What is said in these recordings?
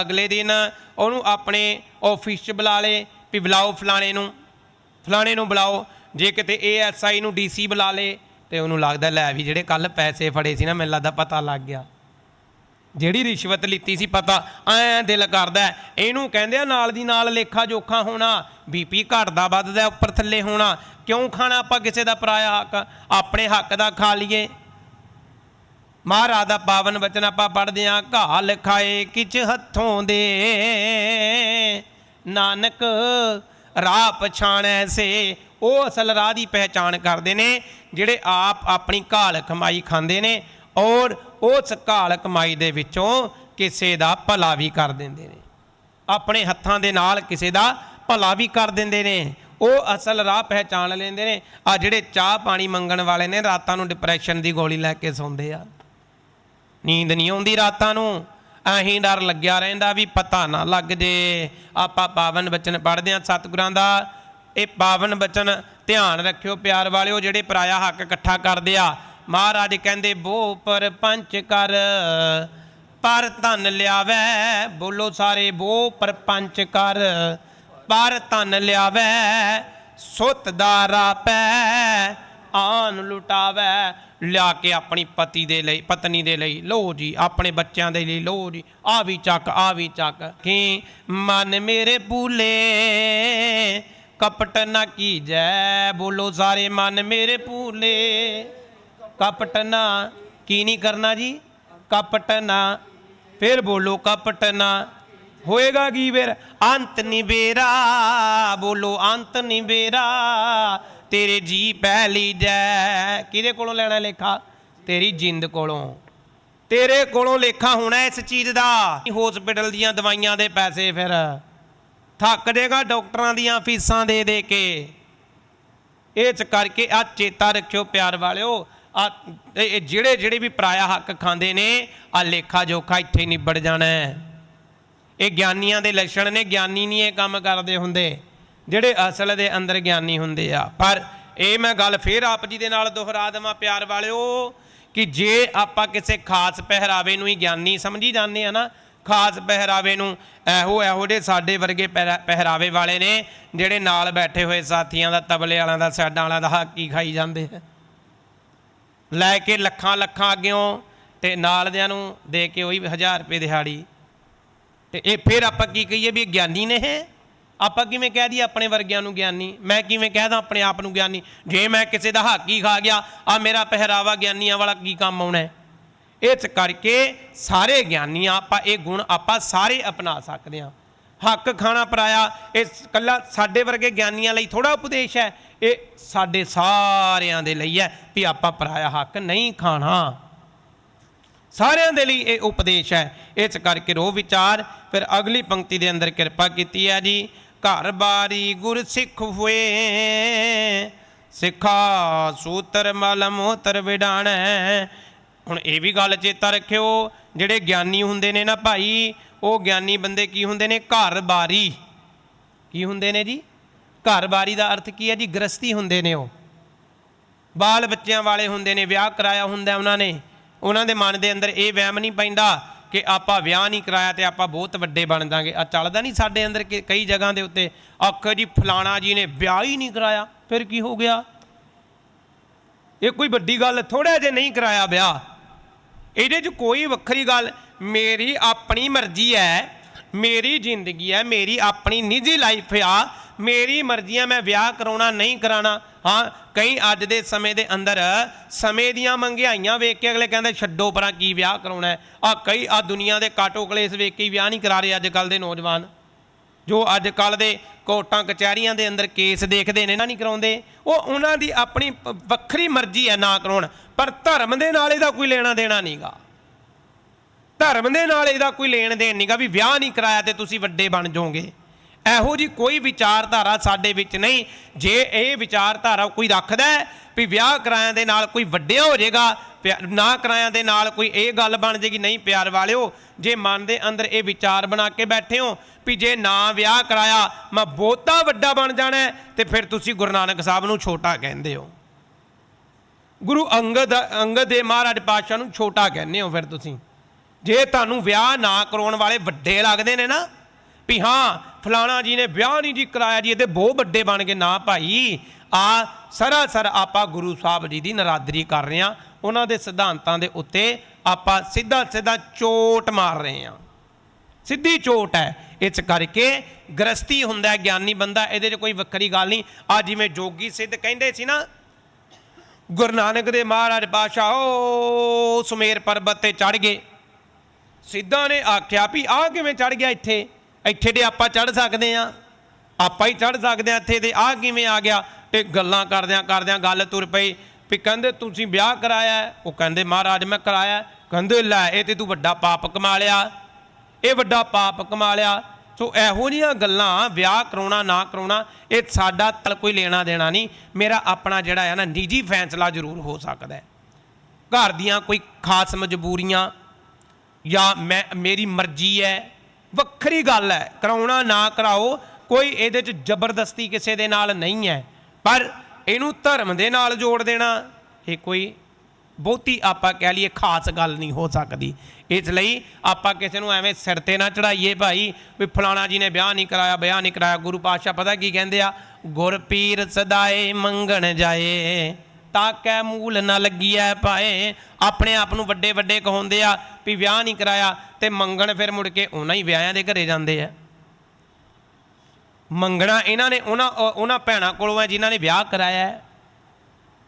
ਅਗਲੇ ਦਿਨ ਉਹਨੂੰ ਆਪਣੇ ਆਫਿਸ 'ਚ ਬੁਲਾ ਲੇ ਵੀ ਬੁਲਾਓ ਫਲਾਣੇ ਨੂੰ। ਫਲਾਣੇ ਨੂੰ ਬੁਲਾਓ। ਜੇ ਕਿਤੇ ਏਐਸਆਈ ਨੂੰ ਡੀਸੀ ਬੁਲਾ ਲੇ ਤੇ ਉਹਨੂੰ ਲੱਗਦਾ ਲੈ ਵੀ ਜਿਹੜੇ ਕੱਲ ਪੈਸੇ ਫੜੇ ਸੀ ਨਾ, ਮੈਨੂੰ ਲੱਗਦਾ ਪਤਾ ਲੱਗ ਗਿਆ। ਜਿਹੜੀ ਰਿਸ਼ਵਤ ਲਿੱਤੀ ਸੀ ਪਤਾ, ਐ ਦਿਲ ਕਰਦਾ ਇਹਨੂੰ ਕਹਿੰਦੇ ਆ ਨਾਲ ਦੀ ਨਾਲ ਲੇਖਾ ਜੋਖਾ ਹੋਣਾ ਬੀਪੀ ਘਟਦਾ ਵੱਧਦਾ, ਉੱਪਰ ਥੱਲੇ ਹੋਣਾ। ਕਿਉਂ ਖਾਣਾ ਆਪਾਂ ਕਿਸੇ ਦਾ ਪਰਾਇਆ ਹੱਕ? ਆਪਣੇ ਹੱਕ ਦਾ ਖਾ ਲਈਏ। ਮਹਾਰਾਜ ਦਾ ਪਾਵਨ ਵਚਨ ਆਪਾਂ ਪੜ੍ਹਦੇ ਆਂ ਘਾ ਲਿਖਾਏ ਕਿਛ ਹੱਥੋਂ ਦੇ। ਨਾਨਕ ਰਾਹ ਪਛਾਣੈ ਸੇ, ਉਹ ਅਸਲ ਰਾਹ ਦੀ ਪਹਿਚਾਣ ਕਰਦੇ ਨੇ, ਜਿਹੜੇ ਆਪ ਆਪਣੀ ਘਾਲ ਕਮਾਈ ਖਾਂਦੇ ਨੇ ਔਰ ਉਸ ਘਾਲ ਕਮਾਈ ਦੇ ਵਿੱਚੋਂ ਕਿਸੇ ਦਾ ਭਲਾ ਵੀ ਕਰ ਦਿੰਦੇ ਨੇ। ਆਪਣੇ ਹੱਥਾਂ ਦੇ ਨਾਲ ਕਿਸੇ ਦਾ ਭਲਾ ਵੀ ਕਰ ਦਿੰਦੇ ਨੇ, ਉਹ ਅਸਲ ਰਾਹ ਪਹਿਚਾਣ ਲੈਂਦੇ ਨੇ। ਆ ਜਿਹੜੇ ਚਾਹ ਪਾਣੀ ਮੰਗਣ ਵਾਲੇ ਨੇ, ਰਾਤਾਂ ਨੂੰ ਡਿਪਰੈਸ਼ਨ ਦੀ ਗੋਲੀ ਲੈ ਕੇ ਸੌਂਦੇ ਆ। ਨੀਂਦ ਨਹੀਂ ਆਉਂਦੀ ਰਾਤਾਂ ਨੂੰ। ਐਹੀਂ ਡਰ ਲੱਗਿਆ ਰਹਿੰਦਾ ਵੀ ਪਤਾ ਨਾ ਲੱਗ ਜੇ। ਆਪਾਂ ਪਾਵਨ ਬਚਨ ਪੜ੍ਹਦੇ ਆ ਸਤਿਗੁਰਾਂ ਦਾ। ਇਹ ਪਾਵਨ ਬਚਨ ਧਿਆਨ ਰੱਖਿਓ ਪਿਆਰ ਵਾਲਿਓ, ਜਿਹੜੇ ਪਰਾਇਆ ਹੱਕ ਇਕੱਠਾ ਕਰਦੇ ਆ। ਮਹਾਰਾਜ ਕਹਿੰਦੇ, ਬੋ ਪਰ ਪੰਚ ਕਰ, ਪਰ ਧਨ ਲਿਆਵੈ। ਬੋਲੋ ਸਾਰੇ, ਬੋ ਪਰ ਪੰਚ ਕਰ, ਪਰ ਧਨ ਲਿਆਵੈ। ਸੁੱਤ ਦਾ ਰਾਪੈ, ਆਨ ਲੁਟਾਵੈ। ਲਿਆ ਕੇ ਆਪਣੀ ਪਤੀ ਦੇ ਲਈ, ਪਤਨੀ ਦੇ ਲਈ ਲੋ ਜੀ, ਆਪਣੇ ਬੱਚਿਆਂ ਦੇ ਲਈ ਲੋ ਜੀ ਆ ਵੀ ਚੱਕ ਆ ਵੀ ਚੱਕ। ਕਿ ਮਨ ਮੇਰੇ ਭੂਲੇ, ਕਪਟ ਨਾ ਕੀਜੈ, ਬੋਲੋ ਸਾਰੇ ਮਨ ਮੇਰੇ ਭੂਲੇ। ਕਪਟ ਨਾ, ਕੀ ਨਹੀਂ ਕਰਨਾ ਜੀ? ਕਪਟ ਨਾ, ਫਿਰ ਬੋਲੋ ਕਪਟ ਨਾ। ਹੋਏਗਾ ਕੀ ਫਿਰ? ਅੰਤ ਨਿਬੇਰਾ ਬੋਲੋ ਅੰਤ ਨਿਬੇਰਾ ਤੇਰੇ ਜੀ ਪੈ ਜੈ। ਕਿਹਦੇ ਕੋਲੋਂ ਲੈਣਾ ਲੇਖਾ? ਤੇਰੀ ਜਿੰਦ ਕੋਲੋਂ। ਤੇਰੇ ਕੋਲੋਂ ਲੇਖਾ ਹੋਣਾ ਇਸ ਚੀਜ਼ ਦਾ। ਹਸਪੀਟਲ ਦੀਆਂ ਦਵਾਈਆਂ ਦੇ ਪੈਸੇ ਫਿਰ। ਥੱਕ ਦੇਗਾ ਡਾਕਟਰਾਂ ਦੀਆਂ ਫੀਸਾਂ ਦੇ ਦੇ ਕੇ। ਇਹ ਚ ਕਰਕੇ ਆ ਚੇਤਾ ਰੱਖਿਓ ਪਿਆਰ ਵਾਲਿਓ। ਆ, ਇਹ ਜਿਹੜੇ ਜਿਹੜੇ ਵੀ ਪਰਾਇਆ ਹੱਕ ਖਾਂਦੇ ਨੇ, ਆ ਲੇਖਾ ਜੋਖਾ ਇੱਥੇ ਨਿਬੜ ਜਾਣਾ ਇਹ ਗਿਆਨੀਆਂ ਦੇ ਲੱਛਣ ਨੇ, ਗਿਆਨੀ ਨਹੀਂ ਇਹ ਕੰਮ ਕਰਦੇ ਹੁੰਦੇ। ਜਿਹੜੇ ਅਸਲ ਦੇ ਅੰਦਰ ਗਿਆਨੀ ਹੁੰਦੇ ਆ। ਪਰ ਇਹ ਮੈਂ ਗੱਲ ਫੇਰ ਆਪ ਜੀ ਦੇ ਨਾਲ ਦੁਹਰਾ ਦੇਵਾਂ, ਪਿਆਰ ਵਾਲਿਓ, ਕਿ ਜੇ ਆਪਾਂ ਕਿਸੇ ਖਾਸ ਪਹਿਰਾਵੇ ਨੂੰ ਹੀ ਗਿਆਨੀ ਸਮਝੀ ਜਾਂਦੇ ਆ ਨਾ, ਖਾਸ ਪਹਿਰਾਵੇ ਨੂੰ ਇਹੋ ਇਹੋ ਜਿਹੇ ਸਾਡੇ ਵਰਗੇ ਪਹਿਰਾ- ਪਹਿਰਾਵੇ ਵਾਲੇ ਨੇ, ਜਿਹੜੇ ਨਾਲ ਬੈਠੇ ਹੋਏ ਸਾਥੀਆਂ ਦਾ, ਤਬਲੇ ਵਾਲਿਆਂ ਦਾ, ਸਾਡਾਂ ਵਾਲਿਆਂ ਦਾ ਹਾਕੀ ਖਾਈ ਜਾਂਦੇ ਆ। ਲੈ ਕੇ ਲੱਖਾਂ ਲੱਖਾਂ ਅੱਗਿਓਂ ਤੇ ਨਾਲ ਦਿਆਂ ਨੂੰ ਦੇ ਕੇ ਉਹੀ 1000 ਰੁਪਏ ਦਿਹਾੜੀ। ਤੇ ਇਹ ਫਿਰ ਆਪਾਂ ਕੀ ਕਹੀਏ ਵੀ ਗਿਆਨੀ ਨੇ ਇਹ? ਆਪਾਂ ਕਿਵੇਂ ਕਹਿ ਦਈਏ ਆਪਣੇ ਵਰਗਿਆਂ ਨੂੰ ਗਿਆਨੀ? ਮੈਂ ਕਿਵੇਂ ਕਹਿਦਾ ਆਪਣੇ ਆਪ ਨੂੰ ਗਿਆਨੀ? ਜੇ ਮੈਂ ਕਿਸੇ ਦਾ ਹੱਕ ਹੀ ਖਾ ਗਿਆ ਆ ਮੇਰਾ ਪਹਿਰਾਵਾ ਗਿਆਨੀਆਂ ਵਾਲਾ ਕੀ ਕੰਮ ਆਉਣਾ ਹੈ? ਇਹ ਕਰਕੇ ਸਾਰੇ ਗਿਆਨੀ ਆਪਾਂ ਇਹ ਗੁਣ ਆਪਾਂ ਸਾਰੇ ਅਪਣਾ ਸਕਦੇ ਹਾਂ। ਹੱਕ ਖਾਣਾ ਪਰਾਇਆ ਇਹ ਕੱਲਾ ਸਾਡੇ ਵਰਗੇ ਗਿਆਨੀਆਂ ਲਈ ਥੋੜਾ ਉਪਦੇਸ਼ ਹੈ। ਇਹ ਸਾਡੇ ਸਾਰਿਆਂ ਦੇ ਲਈ ਹੈ ਵੀ ਆਪਾਂ ਪਰਾਇਆ ਹੱਕ ਨਹੀਂ ਖਾਣਾ। ਸਾਰਿਆਂ ਦੇ ਲਈ ਇਹ ਉਪਦੇਸ਼ ਹੈ। ਇਸ ਕਰਕੇ ਰੋ ਵਿਚਾਰ, ਫਿਰ ਅਗਲੀ ਪੰਕਤੀ ਦੇ ਅੰਦਰ ਕਿਰਪਾ ਕੀਤੀ ਹੈ ਜੀ। ਘਰ ਬਾਰੀ ਗੁਰ ਸਿੱਖ ਹੋਏ। ਸਿੱਖਾ ਸੂਤਰ ਮਲ ਮੋਤਰ ਵਿਡਾਣੈ। ਹੁਣ ਇਹ ਵੀ ਗੱਲ ਚੇਤਾ ਰੱਖਿਓ, ਜਿਹੜੇ ਗਿਆਨੀ ਹੁੰਦੇ ਨੇ ਨਾ ਭਾਈ, ਉਹ ਗਿਆਨੀ ਬੰਦੇ ਕੀ ਹੁੰਦੇ ਨੇ? ਘਰ ਬਾਰੀ। ਕੀ ਹੁੰਦੇ ਨੇ ਜੀ? ਘਰ ਬਾਰੀ ਦਾ ਅਰਥ ਕੀ ਹੈ ਜੀ? ਗ੍ਰਸਤੀ ਹੁੰਦੇ ਨੇ ਉਹ। ਬਾਲ ਬੱਚਿਆਂ ਵਾਲੇ ਹੁੰਦੇ ਨੇ, ਵਿਆਹ ਕਰਾਇਆ ਹੁੰਦਾ ਉਹਨਾਂ ਨੇ। ਉਹਨਾਂ ਦੇ ਮਨ ਦੇ ਅੰਦਰ ਇਹ ਵਹਿਮ ਨਹੀਂ ਪੈਂਦਾ ਕਿ ਆਪਾਂ ਵਿਆਹ ਨਹੀਂ ਕਰਾਇਆ ਤੇ ਆਪਾਂ ਬਹੁਤ ਵੱਡੇ ਬਣ ਜਾਾਂਗੇ। ਆ ਚੱਲਦਾ ਨਹੀਂ ਸਾਡੇ ਅੰਦਰ ਕਈ ਜਗ੍ਹਾ ਦੇ ਉੱਤੇ, ਆਖੋ ਜੀ ਫਲਾਣਾ ਜੀ ਨੇ ਵਿਆਹ ਹੀ ਨਹੀਂ ਕਰਾਇਆ, ਫਿਰ ਕੀ ਹੋ ਗਿਆ? ਇਹ ਕੋਈ ਵੱਡੀ ਗੱਲ ਥੋੜਾ ਜੇ ਨਹੀਂ ਕਰਾਇਆ ਵਿਆਹ। ਇਹਦੇ 'ਚ ਕੋਈ ਵੱਖਰੀ ਗੱਲ, ਮੇਰੀ ਆਪਣੀ ਮਰਜ਼ੀ ਹੈ, ਮੇਰੀ ਜ਼ਿੰਦਗੀ ਹੈ, ਮੇਰੀ ਆਪਣੀ ਨਿੱਜੀ ਲਾਈਫ ਆ, ਮੇਰੀ ਮਰਜ਼ੀ ਆ, ਮੈਂ ਵਿਆਹ ਕਰਾਉਣਾ, ਨਹੀਂ ਕਰਾਣਾ ਹਾਂ, ਕਈ ਅੱਜ ਦੇ ਸਮੇਂ ਦੇ ਅੰਦਰ ਸਮੇਂ ਦੀਆਂ ਮੰਗਿਆਈਆਂ ਵੇਖ ਕੇ ਅਗਲੇ ਕਹਿੰਦੇ, ਛੱਡੋ ਪਰਾਂ ਕੀ ਵਿਆਹ ਕਰਾਉਣਾ ਹੈ? ਆ ਕਈ ਆ ਦੁਨੀਆ ਦੇ ਕਾਟੋ ਕਲੇਸ਼ ਵੇਖ ਕੇ ਵਿਆਹ ਨਹੀਂ ਕਰਾ ਰਹੇ ਅੱਜ ਕੱਲ ਦੇ ਨੌਜਵਾਨ। ਜੋ ਅੱਜ ਕੱਲ ਦੇ ਕੋਰਟਾਂ, ਕਚਹਿਰੀਆਂ ਦੇ ਅੰਦਰ ਕੇਸ ਦੇਖਦੇ ਨੇ ਨਾ ਨਹੀਂ ਕਰਾਉਂਦੇ। ਉਹ ਉਹਨਾਂ ਦੀ ਆਪਣੀ ਵੱਖਰੀ ਮਰਜ਼ੀ ਹੈ ਨਾ ਕਰਾਉਣ। ਪਰ ਧਰਮ ਦੇ ਨਾਲ ਇਹਦਾ ਕੋਈ ਲੈਣਾ ਦੇਣਾ ਨਹੀਂਗਾ ਧਰਮ ਦੇ ਨਾਲ ਇਹਦਾ ਕੋਈ ਲੈਣ ਦੇਣ ਨਹੀਂਗਾ ਵੀ ਵਿਆਹ ਨਹੀਂ ਕਰਾਇਆ ਤੇ ਤੁਸੀਂ ਵੱਡੇ ਬਣ ਜਾਓਗੇ। ਇਹੋ ਜੀ ਕੋਈ ਵਿਚਾਰਧਾਰਾ ਸਾਡੇ ਵਿੱਚ ਨਹੀਂ। ਜੇ ਇਹ ਵਿਚਾਰਧਾਰਾ ਕੋਈ ਰੱਖਦਾ ਵੀ ਵਿਆਹ ਕਰਾਇਆ ਦੇ ਨਾਲ ਕੋਈ ਵੱਡਿਆ ਹੋ ਜਾਏਗਾ ਪਿਆ- ਨਾ ਕਰਾਇਆ ਦੇ ਨਾਲ ਕੋਈ ਇਹ ਗੱਲ ਬਣ ਜੇਗੀ ਨਹੀਂ ਪਿਆਰ ਵਾਲਿਓ ਜੇ ਮਨ ਦੇ ਅੰਦਰ ਇਹ ਵਿਚਾਰ ਬਣਾ ਕੇ ਬੈਠੇ ਹੋ ਵੀ ਜੇ ਨਾ ਵਿਆਹ ਕਰਾਇਆ ਮੈਂ ਬਹੁਤਾ ਵੱਡਾ ਬਣ ਜਾਣਾ ਹੈ, ਤੇ ਫਿਰ ਤੁਸੀਂ ਗੁਰੂ ਨਾਨਕ ਸਾਹਿਬ ਨੂੰ ਛੋਟਾ ਕਹਿੰਦੇ ਹੋ। ਗੁਰੂ ਅੰਗਦ ਅੰਗਦ ਦੇ ਮਹਾਰਾਜ ਪਾਤਸ਼ਾਹ ਨੂੰ ਛੋਟਾ ਕਹਿੰਦੇ ਹੋ ਫਿਰ ਤੁਸੀਂ। ਜੇ ਤੁਹਾਨੂੰ ਵਿਆਹ ਨਾ ਕਰਾਉਣ ਵਾਲੇ ਵੱਡੇ ਲੱਗਦੇ ਨੇ ਨਾ ਵੀ ਹਾਂ, ਫਲਾਣਾ ਜੀ ਨੇ ਵਿਆਹ ਨਹੀਂ ਜੀ ਕਰਾਇਆ ਜੀ, ਇਹਦੇ ਬਹੁਤ ਵੱਡੇ ਬਣ ਗਏ। ਨਾ ਭਾਈ, ਆ ਸਰਾਸਰ ਆਪਾਂ ਗੁਰੂ ਸਾਹਿਬ ਜੀ ਦੀ ਨਰਾਦਰੀ ਕਰ ਰਹੇ ਹਾਂ। ਉਹਨਾਂ ਦੇ ਸਿਧਾਂਤਾਂ ਦੇ ਉੱਤੇ ਆਪਾਂ ਸਿੱਧਾ ਸਿੱਧਾ ਚੋਟ ਮਾਰ ਰਹੇ ਹਾਂ। ਸਿੱਧੀ ਚੋਟ ਹੈ। ਇਸ ਕਰਕੇ ਗ੍ਰਸਤੀ ਹੁੰਦਾ ਗਿਆਨੀ ਬੰਦਾ, ਇਹਦੇ 'ਚ ਕੋਈ ਵੱਖਰੀ ਗੱਲ ਨਹੀਂ। ਆ ਜਿਵੇਂ ਜੋਗੀ ਸਿੱਧ ਕਹਿੰਦੇ ਸੀ ਨਾ, ਗੁਰੂ ਨਾਨਕ ਦੇ ਮਹਾਰਾਜ ਪਾਸ਼ਾ ਉਹ ਸੁਮੇਰ ਪਰਬਤ ਤੇ ਚੜ ਗਏ। ਸਿੱਧਾਂ ਨੇ ਆਖਿਆ ਵੀ ਆਹ ਕਿਵੇਂ ਚੜ ਗਿਆ ਇੱਥੇ? ਇੱਥੇ ਦੇ ਆਪਾਂ ਚੜ ਸਕਦੇ ਆ ਆਪਾਂ ਹੀ ਚੜ ਸਕਦੇ ਆ ਇੱਥੇ ਤੇ। ਆਹ ਕਿਵੇਂ ਆ ਗਿਆ? ਤੇ ਗੱਲਾਂ ਕਰਦਿਆਂ ਕਰਦਿਆਂ ਗੱਲ ਤੁਰ ਪਈ ਵੀ ਕਹਿੰਦੇ, ਤੁਸੀਂ ਵਿਆਹ ਕਰਾਇਆ ਉਹ ਕਹਿੰਦੇ, ਮਹਾਰਾਜ, ਮੈਂ ਕਰਾਇਆ ਕਹਿੰਦੇ, ਲੈ, ਇਹ ਤੇ ਤੂੰ ਵੱਡਾ ਪਾਪ ਕਮਾ ਲਿਆ। ਇਹ ਵੱਡਾ ਪਾਪ ਕਮਾ ਲਿਆ। ਸੋ ਇਹੋ ਜਿਹੀਆਂ ਗੱਲਾਂ, ਵਿਆਹ ਕਰਾਉਣਾ, ਨਾ ਕਰਾਉਣਾ, ਇਹ ਸਾਡਾ ਤਲ ਕੋਈ ਲੈਣਾ ਦੇਣਾ ਨਹੀਂ। ਮੇਰਾ ਆਪਣਾ ਜਿਹੜਾ ਹੈ ਨਾ, ਨਿੱਜੀ ਫੈਸਲਾ ਜ਼ਰੂਰ ਹੋ ਸਕਦਾ ਹੈ। ਘਰ ਦੀਆਂ ਕੋਈ ਖਾਸ ਮਜਬੂਰੀਆਂ ਜਾਂ ਮੈਂ, ਮੇਰੀ ਮਰਜ਼ੀ ਹੈ ਵੱਖਰੀ ਗੱਲ ਹੈ। ਕਰਾਉਣਾ ਨਾ ਕਰਾਓ, ਕੋਈ ਇਹਦੇ 'ਚ ਜ਼ਬਰਦਸਤੀ ਕਿਸੇ ਦੇ ਨਾਲ ਨਹੀਂ ਹੈ। ਪਰ ਇਹਨੂੰ ਧਰਮ ਦੇ ਨਾਲ ਜੋੜ ਦੇਣਾ, ਇਹ ਕੋਈ ਬਹੁਤੀ ਆਪਾਂ ਕਹਿ ਲਈਏ ਖਾਸ ਗੱਲ ਨਹੀਂ ਹੋ ਸਕਦੀ। ਇਸ ਲਈ ਆਪਾਂ ਕਿਸੇ ਨੂੰ ਐਵੇਂ ਸਿਰ ਤੇ ਨਾ ਚੜਾਈਏ ਭਾਈ, ਵੀ ਫਲਾਣਾ ਜੀ ਨੇ ਵਿਆਹ ਨਹੀਂ ਕਰਾਇਆ, ਵਿਆਹ ਨਹੀਂ ਕਰਾਇਆ, ਗੁਰੂ ਪਾਤਸ਼ਾਹ ਪਤਾ ਕੀ ਕਹਿੰਦੇ ਆ, ਗੁਰਪੀਰ ਸਦਾਏ ਮੰਗਣ ਜਾਏ। ਤਾਕੈ ਮੂਲ ਨਾ ਲੱਗੀ ਲੱਗੀਐ ਪਾਏ ਆਪਣੇ ਆਪ ਨੂੰ ਵੱਡੇ ਵੱਡੇ ਕਹਾਉਂਦੇ ਆ ਵੀ ਵਿਆਹ ਨਹੀਂ ਕਰਾਇਆ ਤੇ ਮੰਗਣ ਫਿਰ ਮੁੜ ਕੇ ਉਹਨਾਂ ਹੀ ਵਿਆਹਿਆਂ ਦੇ ਘਰੇ ਜਾਂਦੇ ਆ ਮੰਗਣਾ ਇਹਨਾਂ ਨੇ ਉਹਨਾਂ ਉਹਨਾਂ ਭੈਣਾਂ ਕੋਲੋਂ ਹੈ ਜਿਨ੍ਹਾਂ ਨੇ ਵਿਆਹ ਕਰਾਇਆ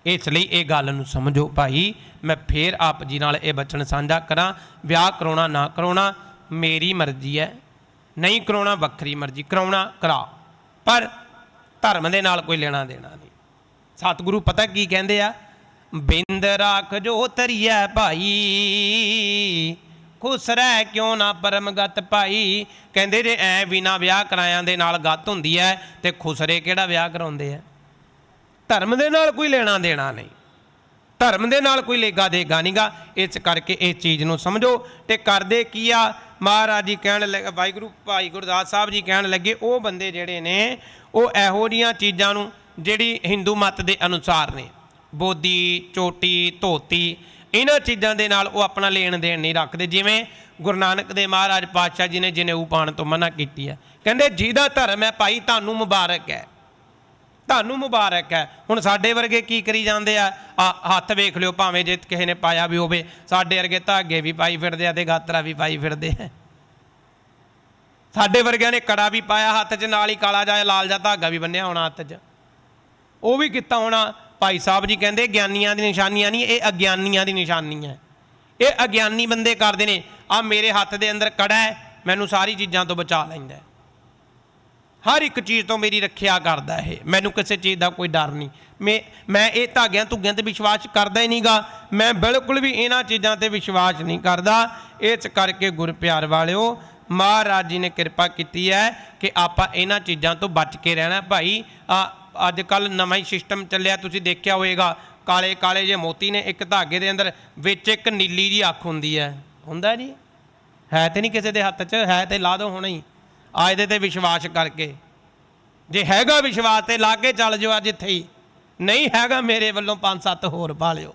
ਇਸ ਲਈ ਇਹ ਗੱਲ ਨੂੰ ਸਮਝੋ ਭਾਈ, ਮੈਂ ਫੇਰ ਆਪ ਜੀ ਨਾਲ ਇਹ ਬਚਨ ਸਾਂਝਾ ਕਰਾਂ, ਵਿਆਹ ਕਰਾਉਣਾ ਨਾ ਕਰਾਉਣਾ ਮੇਰੀ ਮਰਜ਼ੀ ਹੈ ਨਹੀਂ ਕਰਾਉਣਾ ਵੱਖਰੀ ਮਰਜ਼ੀ, ਕਰਾਉਣਾ ਕਰਾ। ਪਰ ਧਰਮ ਦੇ ਨਾਲ ਕੋਈ ਲੈਣਾ ਦੇਣਾ ਨਹੀਂ। ਸਤਿਗੁਰੂ ਪਤਾ ਕੀ ਕਹਿੰਦੇ ਆ? ਬਿੰਦ ਰਾਖ ਜੋ ਤਰੀਐ ਭਾਈ ਖੁਸ਼ ਰਹਿ ਕਿਉਂ ਨਾ ਪਰਮਗਤ ਭਾਈ? ਕਹਿੰਦੇ ਜੇ ਐ ਬਿਨਾ ਵਿਆਹ ਕਰਾਇਆਂ ਦੇ ਨਾਲ ਗੱਤ ਹੁੰਦੀ ਐ, ਤੇ ਖੁਸਰੇ ਕਿਹੜਾ ਵਿਆਹ ਕਰਾਉਂਦੇ ਆ ਧਰਮ ਦੇ ਨਾਲ ਕੋਈ ਲੈਣਾ ਦੇਣਾ ਨਹੀਂ। ਧਰਮ ਦੇ ਨਾਲ ਕੋਈ ਲੇਗਾ ਦੇਗਾ ਨਹੀਂਗਾ ਇਸ ਕਰਕੇ ਇਹ ਚੀਜ਼ ਨੂੰ ਸਮਝੋ। ਤੇ ਕਰਦੇ ਕੀ ਆ? ਮਹਾਰਾਜ ਜੀ ਕਹਿਣ ਲੱਗੇ, ਵਾਹਿਗੁਰੂ, ਭਾਈ ਗੁਰਦਾਸ ਸਾਹਿਬ ਜੀ ਕਹਿਣ ਲੱਗੇ, ਉਹ ਬੰਦੇ ਜਿਹੜੇ ਨੇ, ਉਹ ਇਹੋ ਜੀਆਂ ਚੀਜ਼ਾਂ ਨੂੰ ਜਿਹੜੀ ਹਿੰਦੂ ਮਤ ਦੇ ਅਨੁਸਾਰ ਨੇ। ਬੋਦੀ ਚੋਟੀ, ਧੋਤੀ, ਇਹਨਾਂ ਚੀਜ਼ਾਂ ਦੇ ਨਾਲ ਉਹ ਆਪਣਾ ਲੈਣ ਦੇਣ ਨਹੀਂ ਰੱਖਦੇ। ਜਿਵੇਂ ਗੁਰੂ ਨਾਨਕ ਦੇ ਮਹਾਰਾਜ ਪਾਤਸ਼ਾਹ ਜੀ ਨੇ ਜਨੇਊ ਪਾਣ ਤੋਂ ਮਨਾ ਕੀਤੀ ਹੈ। ਕਹਿੰਦੇ, ਜਿਹਦਾ ਧਰਮ ਹੈ ਭਾਈ, ਤੁਹਾਨੂੰ ਮੁਬਾਰਕ ਹੈ। ਤੁਹਾਨੂੰ ਮੁਬਾਰਕ ਹੈ। ਹੁਣ ਸਾਡੇ ਵਰਗੇ ਕੀ ਕਰੀ ਜਾਂਦੇ ਆ? ਹੱਥ ਵੇਖ ਲਿਓ, ਭਾਵੇਂ ਜੇ ਕਿਸੇ ਨੇ ਪਾਇਆ ਵੀ ਹੋਵੇ, ਸਾਡੇ ਵਰਗੇ ਧਾਗੇ ਵੀ ਪਾਈ ਫਿਰਦੇ ਆ ਤੇ ਗਾਤਰਾ ਵੀ ਪਾਈ ਫਿਰਦੇ ਆ। ਸਾਡੇ ਵਰਗਿਆਂ ਨੇ ਕੜਾ ਵੀ ਪਾਇਆ, ਹੱਥ 'ਚ ਨਾਲ ਹੀ ਕਾਲਾ ਜਿਹਾ ਲਾਲ ਜਿਹਾ ਧਾਗਾ ਵੀ ਬੰਨਿਆ ਹੋਣਾ ਹੱਥ 'ਚ। ਉਹ ਵੀ ਕੀਤਾ ਹੋਣਾ? ਭਾਈ ਸਾਹਿਬ ਜੀ ਕਹਿੰਦੇ, ਗਿਆਨੀਆਂ ਦੀ ਨਿਸ਼ਾਨੀਆਂ ਨਹੀਂ, ਇਹ ਅਗਿਆਨੀਆਂ ਦੀ ਨਿਸ਼ਾਨੀ ਹੈ। ਇਹ ਅਗਿਆਨੀ ਬੰਦੇ ਕਰਦੇ ਨੇ। ਆ ਮੇਰੇ ਹੱਥ ਦੇ ਅੰਦਰ ਕੜਾ ਹੈ, ਮੈਨੂੰ ਸਾਰੀ ਚੀਜ਼ਾਂ ਤੋਂ ਬਚਾ ਲੈਂਦਾ ਹਰ ਇੱਕ ਚੀਜ਼ ਤੋਂ ਮੇਰੀ ਰੱਖਿਆ ਕਰਦਾ ਇਹ। ਮੈਨੂੰ ਕਿਸੇ ਚੀਜ਼ ਦਾ ਕੋਈ ਡਰ ਨਹੀਂ। ਮੈਂ ਮੈਂ ਇਹ ਧਾਗਿਆਂ ਧੁੱਗਿਆਂ ਤੇ ਵਿਸ਼ਵਾਸ ਕਰਦਾ ਹੀ ਨਹੀਂਗਾ। ਮੈਂ ਬਿਲਕੁਲ ਵੀ ਇਹਨਾਂ ਚੀਜ਼ਾਂ ਤੇ ਵਿਸ਼ਵਾਸ ਨਹੀਂ ਕਰਦਾ। ਇਸ ਕਰਕੇ ਗੁਰ ਪਿਆਰ ਵਾਲਿਓ, ਮਹਾਰਾਜ ਜੀ ਨੇ ਕਿਰਪਾ ਕੀਤੀ ਹੈ ਕਿ ਆਪਾਂ ਇਹਨਾਂ ਚੀਜ਼ਾਂ ਤੋਂ ਬਚ ਕੇ ਰਹਿਣਾ। ਭਾਈ, ਆ ਅੱਜ ਕੱਲ ਨਵਾਂ ਹੀ ਸਿਸਟਮ ਚੱਲਿਆ, ਤੁਸੀਂ ਦੇਖਿਆ ਹੋਵੇਗਾ ਕਾਲੇ ਕਾਲੇ ਜੇ ਮੋਤੀ ਨੇ ਇੱਕ ਧਾਗੇ ਦੇ ਅੰਦਰ ਵਿੱਚ ਇੱਕ ਨੀਲੀ ਜੀ ਅੱਖ ਹੁੰਦੀ ਹੈ। ਹੁੰਦਾ ਜੀ? ਹੈ ਤੇ ਨਹੀਂ ਕਿਸੇ ਦੇ ਹੱਥ 'ਚ, ਹੈ ਤੇ ਲਾ ਦੋ ਹੁਣੇ ਹੀ, ਆ ਇਹਦੇ ਤੇ ਵਿਸ਼ਵਾਸ ਕਰਕੇ। ਜੇ ਹੈਗਾ ਵਿਸ਼ਵਾਸ ਤੇ ਲਾ ਕੇ ਚੱਲ ਜਾਓ ਅੱਜ ਇੱਥੇ ਹੀ, ਨਹੀਂ ਹੈਗਾ ਮੇਰੇ ਵੱਲੋਂ ਪੰਜ ਸੱਤ ਹੋਰ ਪਾ ਲਿਓ।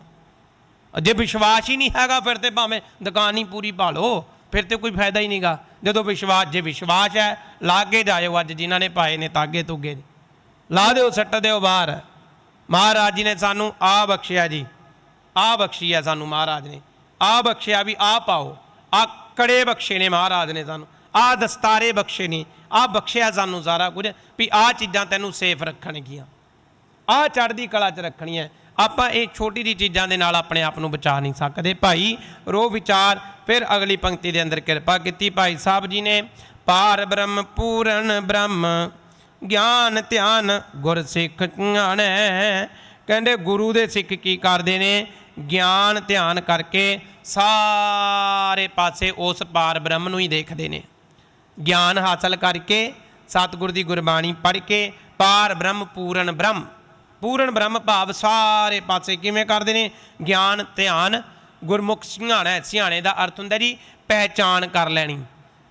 ਜੇ ਵਿਸ਼ਵਾਸ ਹੀ ਨਹੀਂ ਹੈਗਾ ਫਿਰ ਤੇ ਭਾਵੇਂ ਦੁਕਾਨ ਹੀ ਪੂਰੀ ਪਾ ਲਓ, ਫਿਰ ਤੇ ਕੋਈ ਫਾਇਦਾ ਹੀ ਨਹੀਂਗਾ ਜਦੋਂ ਵਿਸ਼ਵਾਸ, ਜੇ ਵਿਸ਼ਵਾਸ ਹੈ, ਲਾ ਕੇ ਜਾਇਓ ਅੱਜ ਜਿਨ੍ਹਾਂ ਨੇ ਪਾਏ ਨੇ ਤਾਗੇ ਤੁਗੇ ਲਾ ਦਿਓ, ਸੱਟ ਦਿਓ ਬਾਹਰ। ਮਹਾਰਾਜ ਜੀ ਨੇ ਸਾਨੂੰ ਆ ਬਖਸ਼ਿਆ ਜੀ। ਆ ਬਖਸ਼ੀ ਹੈ ਸਾਨੂੰ ਮਹਾਰਾਜ ਨੇ। ਆ ਬਖਸ਼ਿਆ ਵੀ ਆ ਪਾਓ ਆ ਕੜੇ ਬਖਸ਼ੇ ਨੇ ਮਹਾਰਾਜ ਨੇ ਸਾਨੂੰ। ਆ ਦਸਤਾਰੇ ਬਖਸ਼ੇ ਨੇ। ਆ ਬਖਸ਼ਿਆ ਸਾਨੂੰ ਸਾਰਾ ਕੁਝ ਵੀ ਆ ਚੀਜ਼ਾਂ ਤੈਨੂੰ ਸੇਫ ਰੱਖਣਗੀਆਂ। ਆ ਚੜ੍ਹਦੀ ਕਲਾ 'ਚ ਰੱਖਣੀਆਂ। ਆਪਾਂ ਇਹ ਛੋਟੀ ਜੀ ਚੀਜ਼ਾਂ ਦੇ ਨਾਲ ਆਪਣੇ ਆਪ ਨੂੰ ਬਚਾ ਨਹੀਂ ਸਕਦੇ। ਭਾਈ ਰੋ ਵਿਚਾਰ, ਫਿਰ ਅਗਲੀ ਪੰਕਤੀ ਦੇ ਅੰਦਰ ਕਿਰਪਾ ਕੀਤੀ। ਭਾਈ ਸਾਹਿਬ ਜੀ ਨੇ, ਪਾਰ ਬ੍ਰਹਮ ਪੂਰਨ ਬ੍ਰਹਮ ਗਿਆਨ, ਧਿਆਨ ਗੁਰ ਸਿੱਖ ਜਾਣੈ ਕਹਿੰਦੇ ਗੁਰੂ ਦੇ ਸਿੱਖ ਕੀ ਕਰਦੇ ਨੇ? ਗਿਆਨ, ਧਿਆਨ ਕਰਕੇ ਸਾਰੇ ਪਾਸੇ ਉਸ ਪਾਰ ਬ੍ਰਹਮ ਨੂੰ ਹੀ ਦੇਖਦੇ ਨੇ। ਗਿਆਨ ਹਾਸਲ ਕਰਕੇ ਸਤਿਗੁਰ ਦੀ ਗੁਰਬਾਣੀ ਪੜ੍ਹ ਕੇ ਪਾਰ ਬ੍ਰਹਮ, ਪੂਰਨ ਬ੍ਰਹਮ। ਪੂਰਨ ਬ੍ਰਹਮ ਭਾਵ ਸਾਰੇ ਪਾਸੇ ਕਿਵੇਂ ਕਰਦੇ ਨੇ? ਗਿਆਨ, ਧਿਆਨ ਗੁਰਮੁਖ ਸਿਆਣਾ ਸਿਆਣੇ ਦਾ ਅਰਥ ਹੁੰਦਾ ਜੀ ਪਹਿਚਾਨ ਕਰ ਲੈਣੀ।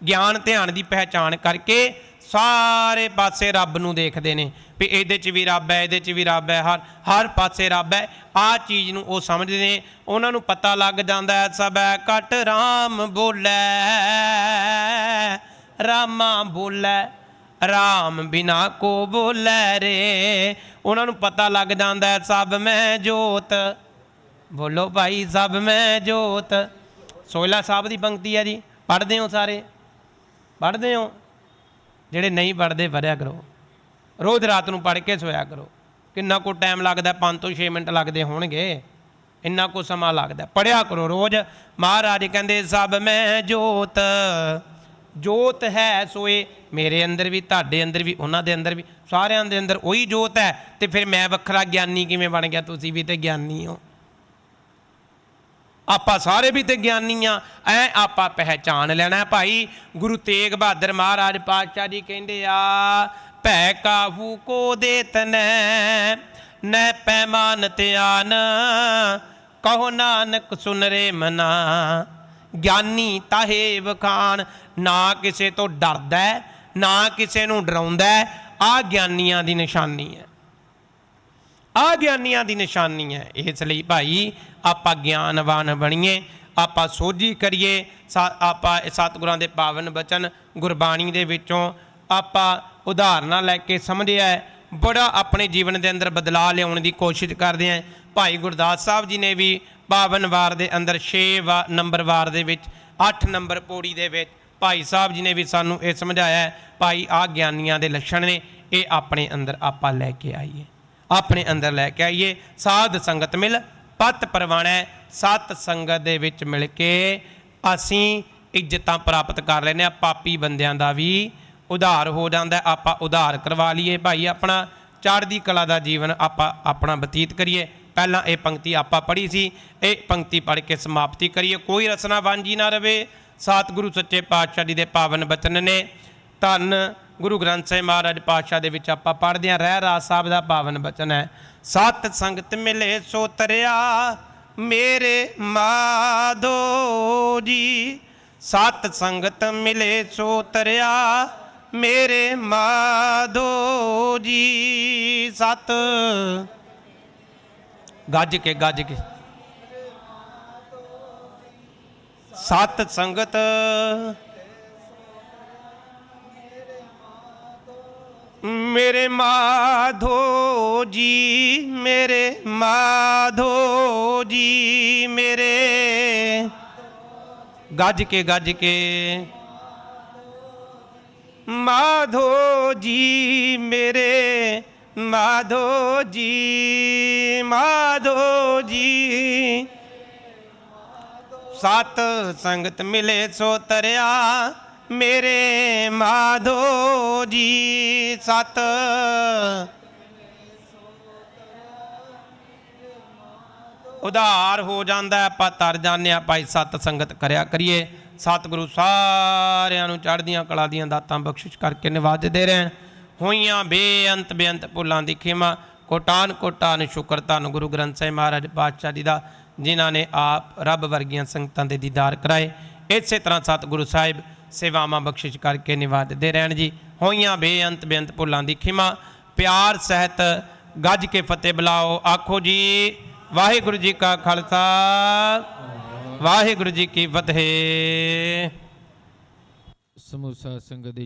ਗਿਆਨ, ਧਿਆਨ ਦੀ ਪਹਿਚਾਨ ਕਰਕੇ ਸਾਰੇ ਪਾਸੇ ਰੱਬ ਨੂੰ ਦੇਖਦੇ ਨੇ ਵੀ ਇਹਦੇ 'ਚ ਵੀ ਰੱਬ ਹੈ, ਇਹਦੇ 'ਚ ਵੀ ਰੱਬ ਹੈ, ਹਰ ਹਰ ਪਾਸੇ ਰੱਬ ਹੈ। ਆ ਚੀਜ਼ ਨੂੰ ਉਹ ਸਮਝਦੇ ਨੇ, ਉਹਨਾਂ ਨੂੰ ਪਤਾ ਲੱਗ ਜਾਂਦਾ ਹੈ, ਸਭ ਹੈ ਕਟ ਰਾਮ ਬੋਲੇ, ਰਾਮਾ ਬੋਲੇ, ਰਾਮ ਬਿਨਾ ਕੋ ਬੋਲੇ ਰੇ। ਉਹਨਾਂ ਨੂੰ ਪਤਾ ਲੱਗ ਜਾਂਦਾ ਹੈ, ਸਭ ਮੈਂ ਜੋਤ। ਬੋਲੋ ਭਾਈ, ਸਭ ਮੈਂ ਜੋਤ। ਸੋਇਲਾ ਸਾਹਿਬ ਦੀ ਪੰਕਤੀ ਹੈ ਜੀ, ਪੜ੍ਹਦੇ ਹੋ ਸਾਰੇ? ਪੜ੍ਹਦੇ ਹੋ? ਜਿਹੜੇ ਨਹੀਂ ਪੜ੍ਹਦੇ ਪੜ੍ਹਿਆ ਕਰੋ। ਰੋਜ਼ ਰਾਤ ਨੂੰ ਪੜ੍ਹ ਕੇ ਸੋਇਆ ਕਰੋ। ਕਿੰਨਾ ਕੋ ਟਾਈਮ ਲੱਗਦਾ 5 ਤੋਂ 6 ਮਿੰਟ ਲੱਗਦੇ ਹੋਣਗੇ। ਇੰਨਾ ਕੋ ਸਮਾਂ ਲੱਗਦਾ। ਪੜ੍ਹਿਆ ਕਰੋ ਰੋਜ਼। ਮਹਾਰਾਜ ਕਹਿੰਦੇ, ਸਭ ਮੈਂ ਜੋਤ। ਜੋਤ ਹੈ ਸੋਏ। ਮੇਰੇ ਅੰਦਰ ਵੀ, ਤੁਹਾਡੇ ਅੰਦਰ ਵੀ, ਉਹਨਾਂ ਦੇ ਅੰਦਰ ਵੀ। ਸਾਰਿਆਂ ਦੇ ਅੰਦਰ ਉਹੀ ਜੋਤ ਹੈ। ਤੇ ਫਿਰ ਮੈਂ ਵੱਖਰਾ ਗਿਆਨੀ ਕਿਵੇਂ ਬਣ ਗਿਆ? ਤੁਸੀਂ ਵੀ ਤੇ ਗਿਆਨੀ ਹੋ। ਆਪਾਂ ਸਾਰੇ ਵੀ ਤੇ ਗਿਆਨੀ ਆ, ਐ ਆਪਾਂ ਪਹਿਚਾਨ ਲੈਣਾ ਭਾਈ। ਗੁਰੂ ਤੇਗ ਬਹਾਦਰ ਮਹਾਰਾਜ ਪਾਤਸ਼ਾਹ ਜੀ ਕਹਿੰਦੇ ਆ, ਭੈ ਕਾਹੂ ਕੋ ਦੇਤਨੈ ਨੈ ਪੈਮਾਨ ਧਿਆਨ, ਕਹੋ ਨਾਨਕ ਸੁਨ ਰੇ ਮਨਾ। ਗਿਆਨੀ ਤਾਹੇ ਵਖਾਨ ਨਾ ਕਿਸੇ ਤੋਂ ਡਰਦਾ, ਨਾ ਕਿਸੇ ਨੂੰ ਡਰਾਉਂਦਾ, ਆ ਗਿਆਨੀਆਂ ਦੀ ਨਿਸ਼ਾਨੀ ਹੈ। ਆ ਗਿਆਨੀਆਂ ਦੀ ਨਿਸ਼ਾਨੀ ਹੈ। ਇਸ ਲਈ ਭਾਈ ਆਪਾਂ ਗਿਆਨਵਾਨ ਬਣੀਏ, ਆਪਾਂ ਸੋਝੀ ਕਰੀਏ। ਸਾ- ਆਪਾਂ ਇਹ ਸਤਿਗੁਰਾਂ ਦੇ ਪਾਵਨ ਬਚਨ ਗੁਰਬਾਣੀ ਦੇ ਵਿੱਚੋਂ ਆਪਾਂ ਉਦਾਹਰਨਾਂ ਲੈ ਕੇ ਸਮਝਿਆ ਬੜਾ ਆਪਣੇ ਜੀਵਨ ਦੇ ਅੰਦਰ ਬਦਲਾਅ ਲਿਆਉਣ ਦੀ ਕੋਸ਼ਿਸ਼ ਕਰਦੇ ਆਂ। ਭਾਈ ਗੁਰਦਾਸ ਸਾਹਿਬ ਜੀ ਨੇ ਵੀ ਪਾਵਨ ਵਾਰ ਦੇ ਅੰਦਰ 6 ਨੰਬਰ ਵਾਰ ਦੇ ਵਿੱਚ 8 ਨੰਬਰ ਪੌੜੀ ਦੇ ਵਿੱਚ ਭਾਈ ਸਾਹਿਬ ਜੀ ਨੇ ਵੀ ਸਾਨੂੰ ਇਹ ਸਮਝਾਇਆ। ਭਾਈ ਆ ਗਿਆਨੀਆਂ ਦੇ ਲੱਛਣ ਨੇ, ਇਹ ਆਪਣੇ ਅੰਦਰ ਆਪਾਂ ਲੈ ਕੇ ਆਈਏ। ਆਪਣੇ ਅੰਦਰ ਲੈ ਕੇ ਆਈਏ। ਸਾਧ ਸੰਗਤ ਮਿਲ, ਪਤ ਪਰਵਾਣੈ, ਸਤ ਸੰਗਤ ਦੇ ਵਿੱਚ ਮਿਲ ਕੇ ਅਸੀਂ ਇੱਜ਼ਤਾਂ ਪ੍ਰਾਪਤ ਕਰ ਲੈਨੇ ਆ ਪਾਪੀ ਬੰਦਿਆਂ ਦਾ ਵੀ ਉਧਾਰ ਹੋ ਜਾਂਦਾ ਆਪਾਂ ਉਧਾਰ ਕਰਵਾ ਲਈਏ ਭਾਈ, ਆਪਣਾ ਚੜ੍ਹਦੀ ਕਲਾ ਦਾ ਜੀਵਨ ਆਪਾਂ ਆਪਣਾ ਬਤੀਤ ਕਰੀਏ। ਪਹਿਲਾਂ ਇਹ ਪੰਕਤੀ ਆਪਾਂ ਪੜ੍ਹੀ ਸੀ। ਇਹ ਪੰਕਤੀ ਪੜ੍ਹ ਕੇ ਸਮਾਪਤੀ ਕਰੀਏ। ਕੋਈ ਰਸਨਾ ਵਾਂਝੀ ਨਾ ਰਵੇ। ਸਤਿਗੁਰੂ ਸੱਚੇ ਪਾਤਸ਼ਾਹ ਜੀ ਦੇ ਪਾਵਨ ਬਚਨ ਨੇ। ਧੰਨ ਗੁਰੂ ਗ੍ਰੰਥ ਸਾਹਿਬ ਮਹਾਰਾਜ ਪਾਤਸ਼ਾਹ ਦੇ ਵਿੱਚ ਆਪਾਂ ਪੜ੍ਹਦੇ ਹਾਂ, ਰਹਿ ਰਾਜ ਸਾਹਿਬ ਦਾ ਪਾਵਨ ਬਚਨ ਹੈ, ਸਤ ਸੰਗਤ ਮਿਲੇ ਸੋ ਤਰਿਆ, ਮੇਰੇ ਮਾਧੋ ਜੀ। ਸਤ ਸੰਗਤ ਮਿਲੇ ਸੋ ਤਰਿਆ, ਮੇਰੇ ਮਾਧੋ ਜੀ। ਸਤ। ਗੱਜ ਕੇ ਗੱਜ ਕੇ। ਸਤ ਸੰਗਤ ਮੇਰੇ ਮਾਧੋ ਜੀ, ਮੇਰੇ ਮਾਧੋ ਜੀ, ਮੇਰੇ। ਗੱਜ ਕੇ ਗੱਜ ਕੇ। ਮਾਧੋ ਜੀ, ਮੇਰੇ ਮਾਧੋ ਜੀ ਮਾਧੋ ਜੀ। ਸਤ ਸੰਗਤ ਮਿਲੇ ਸੋ ਤਰਿਆ। ਮੇਰੇ ਮਾਧੋ ਜੀ, ਸਤ। ਉਧਾਰ ਹੋ ਜਾਂਦਾ ਆਪਾਂ ਤਰ ਜਾਂਦੇ ਆ ਭਾਈ ਸਤ ਸੰਗਤ ਕਰਿਆ ਕਰੀਏ। ਸਤਿਗੁਰੂ ਸਾਰਿਆਂ ਨੂੰ ਚੜ੍ਹਦੀਆਂ ਕਲਾ ਦੀਆਂ ਦਾਤਾਂ ਬਖਸ਼ਿਸ਼ ਕਰਕੇ ਨਿਵਾਜਦੇ ਰਹਿਣ। ਹੋਈਆਂ ਬੇਅੰਤ ਬੇਅੰਤ ਭੁੱਲਾਂ ਦੀ ਖਿਮਾ। ਕੋਟਾਨ ਕੋਟਾਨ ਸ਼ੁਕਰ ਧੰਨ ਗੁਰੂ ਗ੍ਰੰਥ ਸਾਹਿਬ ਮਹਾਰਾਜ ਪਾਤਸ਼ਾਹ ਜੀ ਦਾ, ਜਿਨ੍ਹਾਂ ਨੇ ਆਪ ਰੱਬ ਵਰਗੀਆਂ ਸੰਗਤਾਂ ਦੇ ਦੀਦਾਰ ਕਰਾਏ। ਇਸੇ ਤਰ੍ਹਾਂ ਸਤਿਗੁਰੂ ਸਾਹਿਬ ਸੇਵਾਵਾਂ ਬਖਸ਼ਿਸ਼ ਕਰਕੇ ਨਿਵਾਜਦੇ ਰਹਿਣ ਜੀ। ਹੋਈਆਂ ਬੇਅੰਤ ਬੇਅੰਤ ਭੁੱਲਾਂ ਦੀ ਖਿਮਾ। ਪਿਆਰ, ਸਹਿਤ, ਗੱਜ ਕੇ ਫਤਿਹ ਬੁਲਾਓ। ਆਖੋ ਜੀ, ਵਾਹਿਗੁਰੂ ਜੀ ਕਾ ਖਾਲਸਾ। ਵਾਹਿਗੁਰੂ ਜੀ ਕੀ ਫਤਿਹ। ਸਮੂਹ ਸੰਗਤ ਦੀ